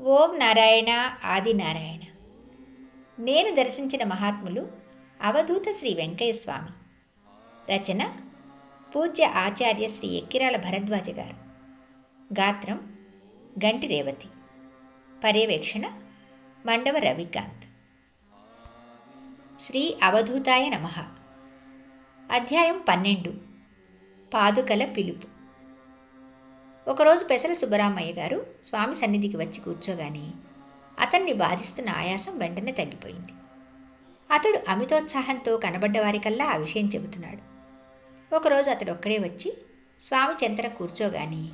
ఓం నారాయణ ఆదినారాయణ నేను దర్శించిన మహాత్ములు అవధూత శ్రీ వెంకయ్య స్వామి. రచన పూజ్య ఆచార్య శ్రీ ఎక్కిరాల భరద్వాజ గారు. గాత్రం గంటి రేవతి. పర్యవేక్షణ మండవ రవికాంత్. శ్రీ అవధూతాయ నమ. అధ్యాయం పన్నెండు. పాదుకల పిలుపు. ఒకరోజు పెసర సుబ్బరామయ్య గారు స్వామి సన్నిధికి వచ్చి కూర్చోగాని అతన్ని బాధిస్తున్న ఆయాసం వెంటనే తగ్గిపోయింది. అతడు అమితోత్సాహంతో కనబడ్డవారికల్లా ఆ విషయం చెబుతున్నాడు. ఒకరోజు అతడు ఒక్కడే వచ్చి స్వామి చెంతన కూర్చోగాని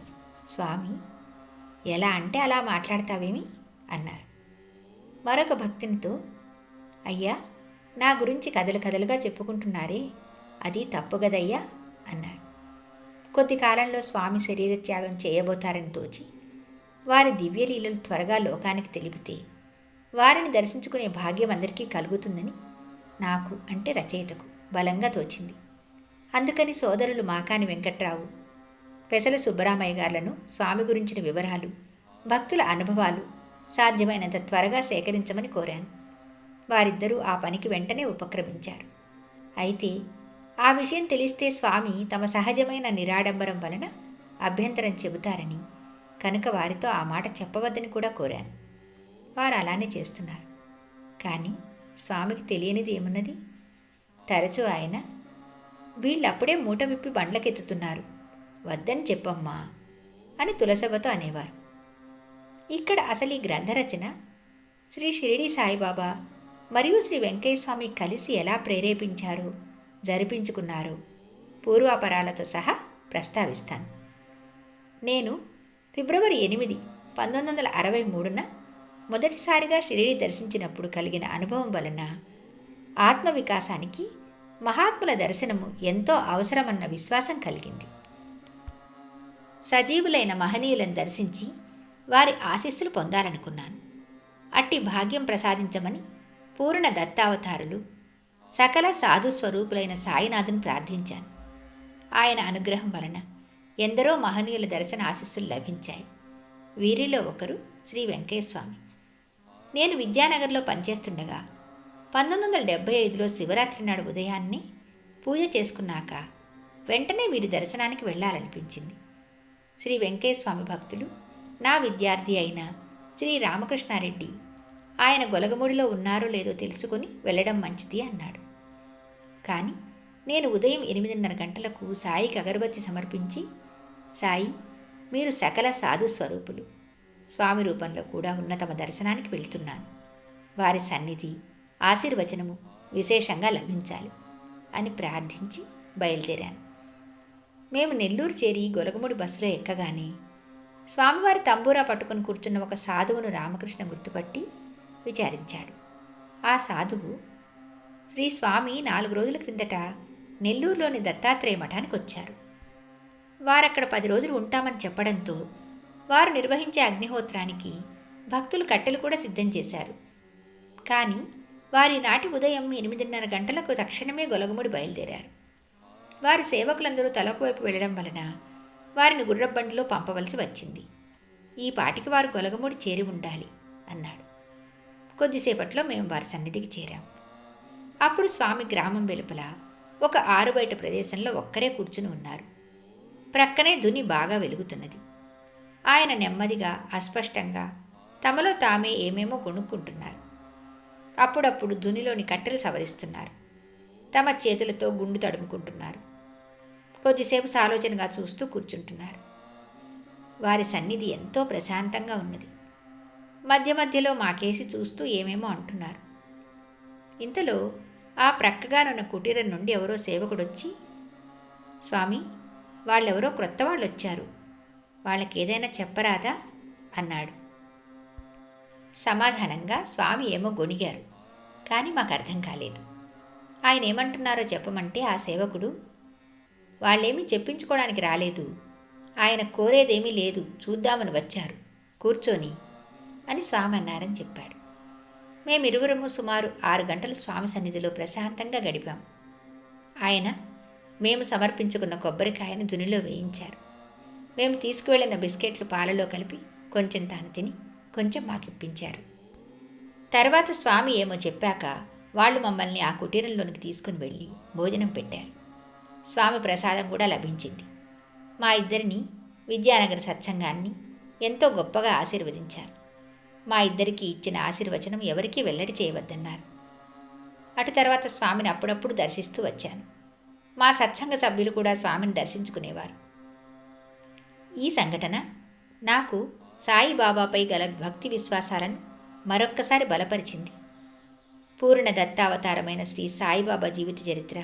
స్వామి ఎలా అంటే అలా మాట్లాడతావేమి? అన్నారు. మరొక భక్తునితో అయ్యా నా గురించి కథలు కథలుగా చెప్పుకుంటున్నారే అది తప్పు కదయ్యా? అన్నారు. కొద్ది కాలంలో స్వామి శరీర త్యాగం చేయబోతారని తోచి వారి దివ్యలీలలు త్వరగా లోకానికి తెలిపితే వారిని దర్శించుకునే భాగ్యం అందరికీ కలుగుతుందని నాకు అంటే రచయితకు బలంగా తోచింది. అందుకని సోదరులు మాకాని వెంకట్రావు పెసల సుబ్బరామయ్య గారులను స్వామి గురించిన వివరాలు భక్తుల అనుభవాలు సాధ్యమైనంత త్వరగా సేకరించమని కోరాను. వారిద్దరూ ఆ పనికి వెంటనే ఉపక్రమించారు. అయితే ఆ విషయం తెలిస్తే స్వామి తమ సహజమైన నిరాడంబరం వలన అభ్యంతరం చెబుతారని కనుక వారితో ఆ మాట చెప్పవద్దని కూడా కోరాను. వారు అలానే చేస్తున్నారు. కానీ స్వామికి తెలియనిది ఏమున్నది? తరచూ ఆయన వీళ్ళప్పుడే మూట విప్పి బండ్లకెత్తుతున్నారు. వద్దని చెప్పమ్మా అని తులసభతో అనేవారు. ఇక్కడ అసలు ఈ గ్రంథరచన శ్రీ షిరిడి సాయిబాబా మరియు శ్రీ వెంకయ్య స్వామి కలిసి ఎలా ప్రేరేపించారో? జరిపించుకున్నారు. పూర్వాపరాలతో సహా ప్రస్తావిస్తాను. నేను ఫిబ్రవరి ఎనిమిది పంతొమ్మిది వందల అరవై మూడున మొదటిసారిగా షిరిడి దర్శించినప్పుడు కలిగిన అనుభవం వలన ఆత్మవికాసానికి మహాత్ముల దర్శనము ఎంతో అవసరమన్న విశ్వాసం కలిగింది. సజీవులైన మహనీయులను దర్శించి వారి ఆశీస్సులు పొందాలనుకున్నాను. అట్టి భాగ్యం ప్రసాదించమని పూర్ణ దత్తావతారులు సకల సాధు స్వరూపులైన సాయినాథుని ప్రార్థించాను. ఆయన అనుగ్రహం వలన ఎందరో మహనీయుల దర్శన ఆశీస్సులు లభించాయి. వీరిలో ఒకరు శ్రీ వెంకయ్యస్వామి నేను విద్యానగర్లో పనిచేస్తుండగా పంతొమ్మిది వందల డెబ్బై ఐదులో శివరాత్రి నాడు ఉదయాన్నే పూజ చేసుకున్నాక వెంటనే వీరి దర్శనానికి వెళ్ళాలనిపించింది. శ్రీ వెంకయ్యస్వామి భక్తులు నా విద్యార్థి అయిన శ్రీ రామకృష్ణారెడ్డి ఆయన గొలగముడిలో ఉన్నారో లేదో తెలుసుకుని వెళ్ళడం మంచిది అన్నాడు. కానీ నేను ఉదయం ఎనిమిదిన్నర గంటలకు సాయికి అగరబత్తి సమర్పించి సాయి మీరు సకల సాధు స్వరూపులు స్వామి రూపంలో కూడా ఉన్న తమ దర్శనానికి వెళ్తున్నాను. వారి సన్నిధి ఆశీర్వచనము విశేషంగా లభించాలి అని ప్రార్థించి బయలుదేరాను. మేము నెల్లూరు చేరి గొలగముడి బస్సులో ఎక్కగానే స్వామివారి తంబూరా పట్టుకుని కూర్చున్న ఒక సాధువును రామకృష్ణ గుర్తుపట్టి విచారించాడు. ఆ సాధువు శ్రీ స్వామి నాలుగు రోజుల క్రిందట నెల్లూరులోని దత్తాత్రేయ మఠానికి వచ్చారు. వారక్కడ పది రోజులు ఉంటామని చెప్పడంతో వారు నిర్వహించే అగ్నిహోత్రానికి భక్తులు కట్టెలు కూడా సిద్ధం చేశారు. కానీ వారి నాటి ఉదయం ఎనిమిదిన్నర గంటలకు తక్షణమే గొలగముడి బయలుదేరారు. వారి సేవకులందరూ తలకు వైపు వెళ్ళడం వలన వారిని గుర్రబండిలో పంపవలసి వచ్చింది. ఈ పాటికి వారు గొలగముడి చేరి ఉండాలి అన్నాడు. కొద్దిసేపట్లో మేము వారి సన్నిధికి చేరాం. అప్పుడు స్వామి గ్రామం వెలుపల ఒక ఆరుబయట ప్రదేశంలో ఒక్కరే కూర్చుని ఉన్నారు. ప్రక్కనే దుని బాగా వెలుగుతున్నది. ఆయన నెమ్మదిగా అస్పష్టంగా తమలో తామే ఏమేమో కొనుక్కుంటున్నారు. అప్పుడప్పుడు దునిలోని కట్టెలు సవరిస్తున్నారు. తమ చేతులతో గుండు తడుముకుంటున్నారు. కొద్దిసేపు సాలోచనగా చూస్తూ కూర్చుంటున్నారు. వారి సన్నిధి ఎంతో ప్రశాంతంగా ఉన్నది. మధ్య మధ్యలో మాకేసి చూస్తూ ఏమేమో అంటున్నారు. ఇంతలో ఆ ప్రక్కగానున్న కుటీరం నుండి ఎవరో సేవకుడొచ్చి స్వామి వాళ్ళెవరో క్రొత్త వాళ్ళు వచ్చారు వాళ్ళకి ఏదైనా చెప్పరాదా? అన్నాడు. సమాధానంగా స్వామి ఏమో గొణిగారు కానీ మాకు అర్థం కాలేదు. ఆయన ఏమంటున్నారో చెప్పమంటే ఆ సేవకుడు వాళ్ళేమీ చెప్పించుకోవడానికి రాలేదు. ఆయన కోరేదేమీ లేదు. చూద్దామని వచ్చారు. కూర్చొని అని స్వామి అన్నారని చెప్పాడు. మేమిరువురము సుమారు ఆరు గంటలు స్వామి సన్నిధిలో ప్రశాంతంగా గడిపాం. ఆయన మేము సమర్పించుకున్న కొబ్బరికాయను దునిలో వేయించారు. మేము తీసుకువెళ్ళిన బిస్కెట్లు పాలలో కలిపి కొంచెం తాను తిని కొంచెం మాకిప్పించారు. తర్వాత స్వామి ఏమో చెప్పాక వాళ్ళు మమ్మల్ని ఆ కుటీరంలోనికి తీసుకుని వెళ్ళి భోజనం పెట్టారు. స్వామి ప్రసాదం కూడా లభించింది. మా ఇద్దరిని విద్యానగర సత్సంగాన్ని ఎంతో గొప్పగా ఆశీర్వదించారు. మా ఇద్దరికి ఇచ్చిన ఆశీర్వచనం ఎవరికీ వెల్లడి చేయవద్దన్నారు. అటు తర్వాత స్వామిని అప్పుడప్పుడు దర్శిస్తూ వచ్చాను. మా సత్సంగ సభ్యులు కూడా స్వామిని దర్శించుకునేవారు. ఈ సంఘటన నాకు సాయిబాబాపై గల భక్తి విశ్వాసాలను మరొక్కసారి బలపరిచింది. పూర్ణ దత్తావతారమైన శ్రీ సాయిబాబా జీవిత చరిత్ర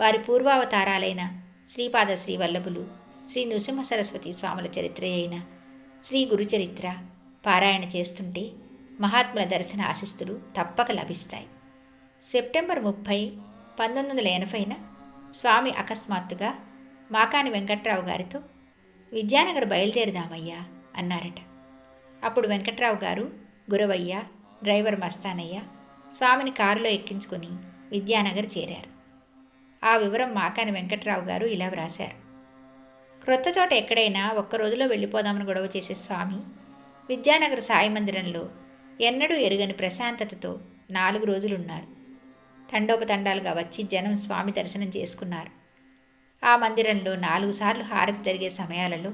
వారి పూర్వావతారాలైన శ్రీపాద శ్రీవల్లభులు శ్రీ నృసింహ సరస్వతి స్వాముల చరిత్ర అయిన శ్రీ గురుచరిత్ర పారాయణ చేస్తుంటే మహాత్ముల దర్శన ఆశిస్తులు తప్పక లభిస్తాయి. సెప్టెంబర్ ముప్పై పంతొమ్మిది వందల ఎనభైన స్వామి అకస్మాత్తుగా మాకాని వెంకట్రావు గారితో విద్యానగర్ బయలుదేరుదామయ్యా అన్నారట. అప్పుడు వెంకట్రావు గారు గురవయ్య డ్రైవర్ మస్తానయ్య స్వామిని కారులో ఎక్కించుకుని విద్యానగర్ చేరారు. ఆ వివరం మాకాని వెంకట్రావు గారు ఇలా వ్రాశారు. క్రొత్త చోట ఎక్కడైనా ఒక్క రోజులో వెళ్ళిపోదామని గొడవ చేసే స్వామి విద్యానగర్ సాయి మందిరంలో ఎన్నడూ ఎరుగని ప్రశాంతతతో నాలుగు రోజులున్నారు. తండోపతండాలుగా వచ్చి జనం స్వామి దర్శనం చేసుకున్నారు. ఆ మందిరంలో నాలుగు సార్లు హారతి జరిగే సమయాలలో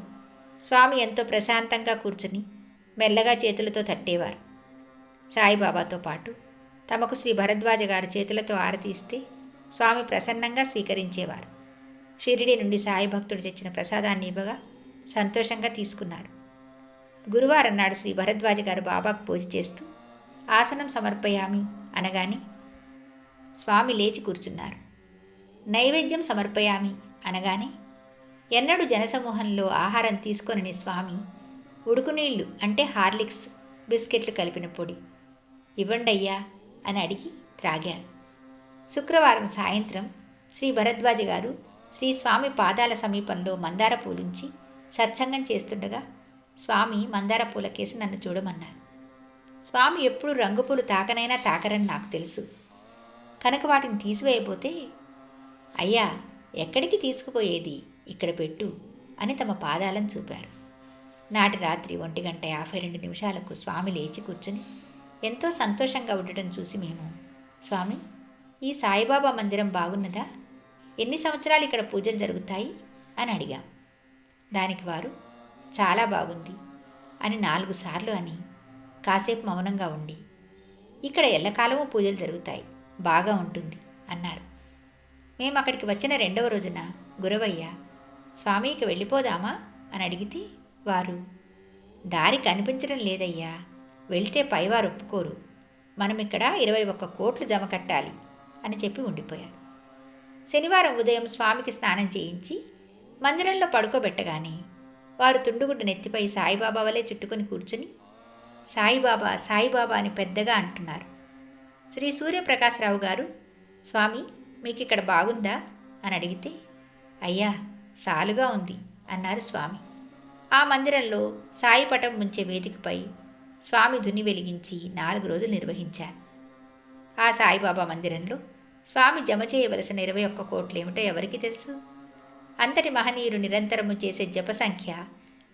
స్వామి ఎంతో ప్రశాంతంగా కూర్చుని మెల్లగా చేతులతో తట్టేవారు. సాయిబాబాతో పాటు తమకు శ్రీ భరద్వాజ గారు చేతులతో హారతి ఇస్తే స్వామి ప్రసన్నంగా స్వీకరించేవారు. షిరిడి నుండి సాయి భక్తుడు తెచ్చిన ప్రసాదాన్ని ఇవ్వగా సంతోషంగా తీసుకున్నారు. గురువారం నాడు శ్రీ భరద్వాజ గారు బాబాకు పూజ చేస్తూ ఆసనం సమర్పయామి అనగానే స్వామి లేచి కూర్చున్నారు. నైవేద్యం సమర్పయామి అనగానే ఎన్నడూ జనసమూహంలో ఆహారం తీసుకొనని స్వామి ఉడుకునీళ్ళు అంటే హార్లిక్స్ బిస్కెట్లు కలిపిన పొడి ఇవ్వండయ్యా అని అడిగి త్రాగారు. శుక్రవారం సాయంత్రం శ్రీ భరద్వాజ గారు శ్రీ స్వామి పాదాల సమీపంలో మందార పూలుంచి సత్సంగం చేస్తుండగా స్వామి మందార పూలకేసి నన్ను చూడమన్నారు. స్వామి ఎప్పుడు రంగుపూలు తాకనైనా తాకరని నాకు తెలుసు. కనుక వాటిని తీసివేయబోతే అయ్యా ఎక్కడికి తీసుకుపోయేది? ఇక్కడ పెట్టు అని తమ పాదాలను చూపారు. నాటి రాత్రి ఒంటి గంట యాభై రెండు నిమిషాలకు స్వామి లేచి కూర్చుని ఎంతో సంతోషంగా ఉండటం చూసి మేము స్వామి ఈ సాయిబాబా మందిరం బాగున్నదా? ఎన్ని సంవత్సరాలు ఇక్కడ పూజలు జరుగుతాయి? అని అడిగాం. దానికి వారు చాలా బాగుంది అని నాలుగు సార్లు అని కాసేపు మౌనంగా ఉండి ఇక్కడ ఎల్లకాలము పూజలు జరుగుతాయి బాగా ఉంటుంది అన్నారు. మేము అక్కడికి వచ్చిన రెండవ రోజున గురవయ్య స్వామికి వెళ్ళిపోదామా? అని అడిగితే వారు దారి కనిపించడం లేదయ్యా వెళ్తే పైవారు ఒప్పుకోరు మనం ఇక్కడ ఇరవై ఒక్క కోట్లు జమ కట్టాలి అని చెప్పి ఉండిపోయారు. శనివారం ఉదయం స్వామికి స్నానం చేయించి మందిరంలో పడుకోబెట్టగానే వారు తుండుగుడ్డ నెత్తిపై సాయిబాబా వలె చుట్టుకొని కూర్చుని సాయిబాబా సాయిబాబా అని పెద్దగా అంటున్నారు. శ్రీ సూర్యప్రకాశరావు గారు స్వామి మీకు ఇక్కడ బాగుందా? అని అడిగితే అయ్యా సాలుగా ఉంది అన్నారు స్వామి. ఆ మందిరంలో సాయి పటం ముంచే వేదికపై స్వామి ధుని వెలిగించి నాలుగు రోజులు నిర్వహించారు. ఆ సాయిబాబా మందిరంలో స్వామి జమ చేయవలసిన ఇరవై ఒక్క కోట్లు ఏమిటో ఎవరికి తెలుసు? అంతటి మహనీయులు నిరంతరము చేసే జప సంఖ్య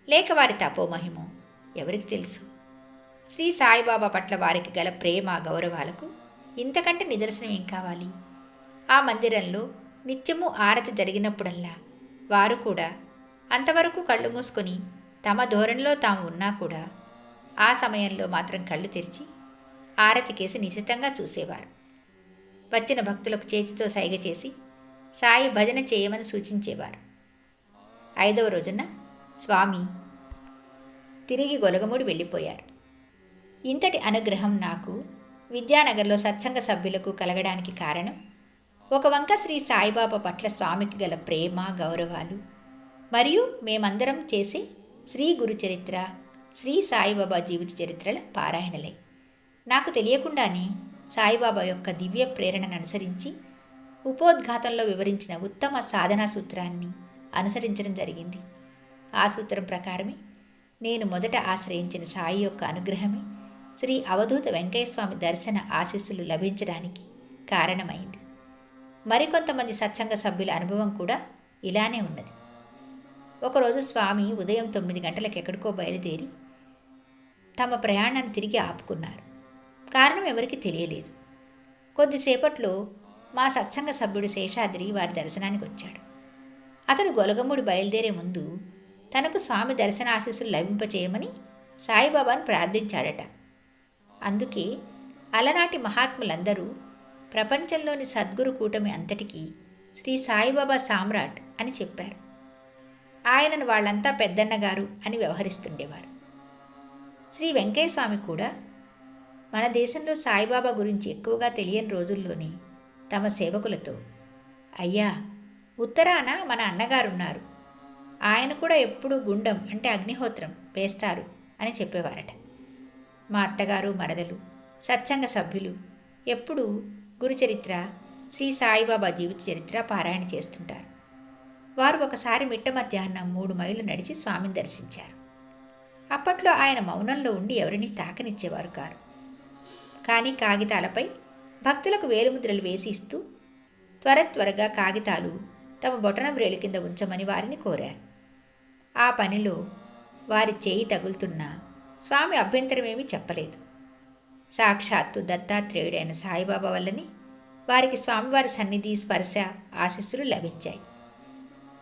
లేక వారి తపోమహిమో ఎవరికి తెలుసు? శ్రీ సాయిబాబా పట్ల వారికి గల ప్రేమ గౌరవాలకు ఇంతకంటే నిదర్శనం ఏం కావాలి? ఆ మందిరంలో నిత్యము ఆరతి జరిగినప్పుడల్లా వారు కూడా అంతవరకు కళ్ళు మూసుకొని తమ ధోరణిలో తాము ఉన్నా కూడా ఆ సమయంలో మాత్రం కళ్ళు తెరిచి ఆరతి కేసి నిశితంగా చూసేవారు. వచ్చిన భక్తులకు చేతితో సైగ చేసి సాయి భజన చేయమని సూచించేవారు. ఐదవ రోజున స్వామి తిరిగి గొలగముడి వెళ్ళిపోయారు. ఇంతటి అనుగ్రహం నాకు విద్యానగర్లో సత్సంగ సభ్యులకు కలగడానికి కారణం ఒక వంక శ్రీ సాయిబాబా పట్ల స్వామికి గల ప్రేమ గౌరవాలు మరియు మేమందరం చేసే శ్రీ గురు చరిత్ర శ్రీ సాయిబాబా జీవిత చరిత్రల పారాయణలే. నాకు తెలియకుండానే సాయిబాబా యొక్క దివ్య ప్రేరణను అనుసరించి ఉపోద్ఘాతంలో వివరించిన ఉత్తమ సాధనా సూత్రాన్ని అనుసరించడం జరిగింది. ఆ సూత్రం ప్రకారమే నేను మొదట ఆశ్రయించిన సాయి యొక్క అనుగ్రహమే శ్రీ అవధూత వెంకయ్యస్వామి దర్శన ఆశీస్సులు లభించడానికి కారణమైంది. మరికొంతమంది సత్సంగ సభ్యుల అనుభవం కూడా ఇలానే ఉన్నది. ఒకరోజు స్వామి ఉదయం తొమ్మిది గంటలకు ఎక్కడికో బయలుదేరి తమ ప్రయాణాన్ని తిరిగి ఆపుకున్నారు. కారణం ఎవరికి తెలియలేదు. కొద్దిసేపట్లో మా సత్సంగ సభ్యుడు శేషాద్రి వారి దర్శనానికి వచ్చాడు. అతడు గొలగముడి బయలుదేరే ముందు తనకు స్వామి దర్శనాశీస్సులు లభింపచేయమని సాయిబాబాను ప్రార్థించాడట. అందుకే అలనాటి మహాత్ములందరూ ప్రపంచంలోని సద్గురు కూటమి అంతటికీ శ్రీ సాయిబాబా సామ్రాట్ అని చెప్పారు. ఆయనను వాళ్ళంతా పెద్దన్నగారు అని వ్యవహరిస్తుండేవారు. శ్రీ వెంకయ్యస్వామి కూడా మన దేశంలో సాయిబాబా గురించి ఎక్కువగా తెలియని రోజుల్లోనే తమ సేవకులతో. అయ్యా ఉత్తరాన మన అన్నగారున్నారు. ఆయన కూడా ఎప్పుడూ గుండం అంటే అగ్నిహోత్రం వేస్తారు అని చెప్పేవారట. మా అత్తగారు మరదలు సత్సంగ సభ్యులు ఎప్పుడూ గురుచరిత్ర శ్రీ సాయిబాబా జీవిత చరిత్ర పారాయణ చేస్తుంటారు. వారు ఒకసారి మిట్ట మధ్యాహ్నం మూడు మైళ్ళు నడిచి స్వామిని దర్శించారు. అప్పట్లో ఆయన మౌనంలో ఉండి ఎవరిని తాకనిచ్చేవారు కారు. కానీ కాగితాలపై భక్తులకు వేలుముద్రలు వేసి ఇస్తూ త్వర త్వరగా కాగితాలు తమ బొటన బ్రేలు కింద ఉంచమని వారిని కోరారు. ఆ పనిలో వారి చేయి తగులుతున్నా స్వామి అభ్యంతరమేమీ చెప్పలేదు. సాక్షాత్తు దత్తాత్రేయుడైన సాయిబాబా వల్లని వారికి స్వామివారి సన్నిధి స్పర్శ ఆశస్సులు లభించాయి.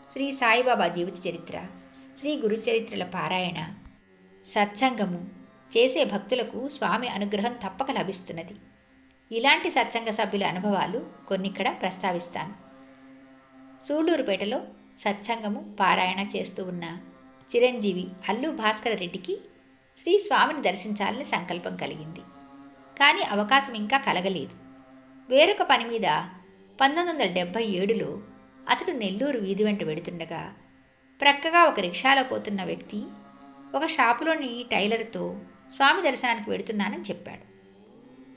శ్రీ సాయిబాబా జీవిత చరిత్ర శ్రీ గురుచరిత్రల పారాయణ సత్సంగము చేసే భక్తులకు స్వామి అనుగ్రహం తప్పక లభిస్తున్నది. ఇలాంటి సత్సంగ సభ్యుల అనుభవాలు కొన్నిక్కడ ప్రస్తావిస్తాను. సూళ్ళూరుపేటలో సత్సంగము పారాయణ చేస్తూ ఉన్న చిరంజీవి అల్లు భాస్కర రెడ్డికి శ్రీ స్వామిని దర్శించాలని సంకల్పం కలిగింది. కానీ అవకాశం ఇంకా కలగలేదు. వేరొక పని మీద పంతొమ్మిది వందల డెబ్భై ఏడులో అతడు నెల్లూరు వీధి వెంట వెడుతుండగా ప్రక్కగా ఒక రిక్షాలో పోతున్న వ్యక్తి ఒక షాపులోని టైలర్తో స్వామి దర్శనానికి వెడుతున్నానని చెప్పాడు.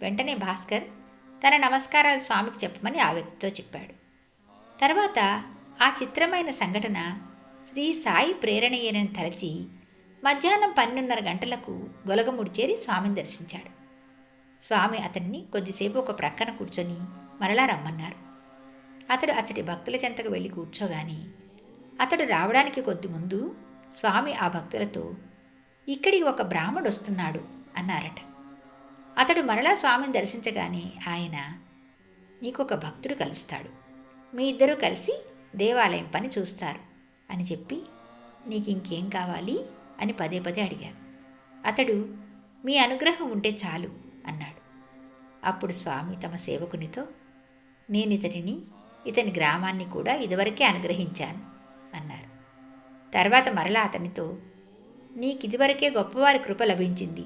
వెంటనే భాస్కర్ తన నమస్కారాలు స్వామికి చెప్పమని ఆ వ్యక్తితో చెప్పాడు. తర్వాత ఆ చిత్రమైన సంఘటన శ్రీ సాయి ప్రేరణయ్యనని తలచి మధ్యాహ్నం పన్నెండున్నర గంటలకు గొలగముడి చేరి స్వామిని దర్శించాడు. స్వామి అతన్ని కొద్దిసేపు ఒక ప్రక్కన కూర్చొని మరలా రమ్మన్నారు. అతడు అతడి భక్తుల చెంతకు వెళ్ళి కూర్చోగాని అతడు రావడానికి కొద్ది ముందు స్వామి ఆ భక్తులతో ఇక్కడికి ఒక బ్రాహ్మడు వస్తున్నాడు అన్నారట. అతడు మరలా స్వామిని దర్శించగానే ఆయన నీకొక భక్తుడు కలుస్తాడు. మీ ఇద్దరూ కలిసి దేవాలయం పని చూస్తారు అని చెప్పి నీకు ఇంకేం కావాలి? అని పదే పదే అడిగారు. అతడు మీ అనుగ్రహం ఉంటే చాలు అన్నాడు. అప్పుడు స్వామి తమ సేవకునితో నేను ఇతనిని ఇతని గ్రామాన్ని కూడా ఇదివరకే అనుగ్రహించాను అన్నారు. తర్వాత మరలా అతనితో నీకిదివరకే గొప్పవారి కృప లభించింది.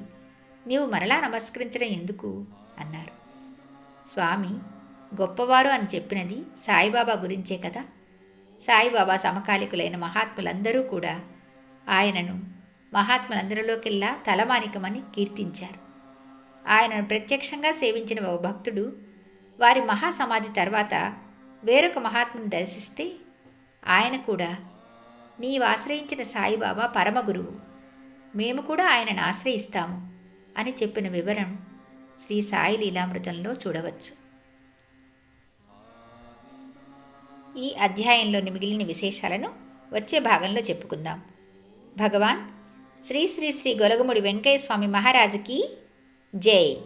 నీవు మరలా నమస్కరించడం ఎందుకు? అన్నారు. స్వామి గొప్పవారు అని చెప్పినది సాయిబాబా గురించే కదా? సాయిబాబా సమకాలికులైన మహాత్ములందరూ కూడా ఆయనను మహాత్ములందరిలోకెల్లా తలమానికమని కీర్తించారు. ఆయనను ప్రత్యక్షంగా సేవించిన ఒక భక్తుడు వారి మహాసమాధి తర్వాత వేరొక మహాత్ముని దర్శిస్తే ఆయన కూడా నీవు ఆశ్రయించిన సాయిబాబా పరమగురువు మేము కూడా ఆయనను ఆశ్రయిస్తాము. అని చెప్పిన వివరం శ్రీ సాయి లీలామృతంలో చూడవచ్చు. ఈ అధ్యాయంలోని మిగిలిన విశేషాలను వచ్చే భాగంలో చెప్పుకుందాం. భగవాన్ శ్రీ శ్రీ శ్రీ గొలగముడి వెంకయ్యస్వామి మహారాజుకి జై.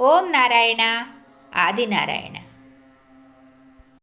ఓం నారాయణ ఆదినారాయణ.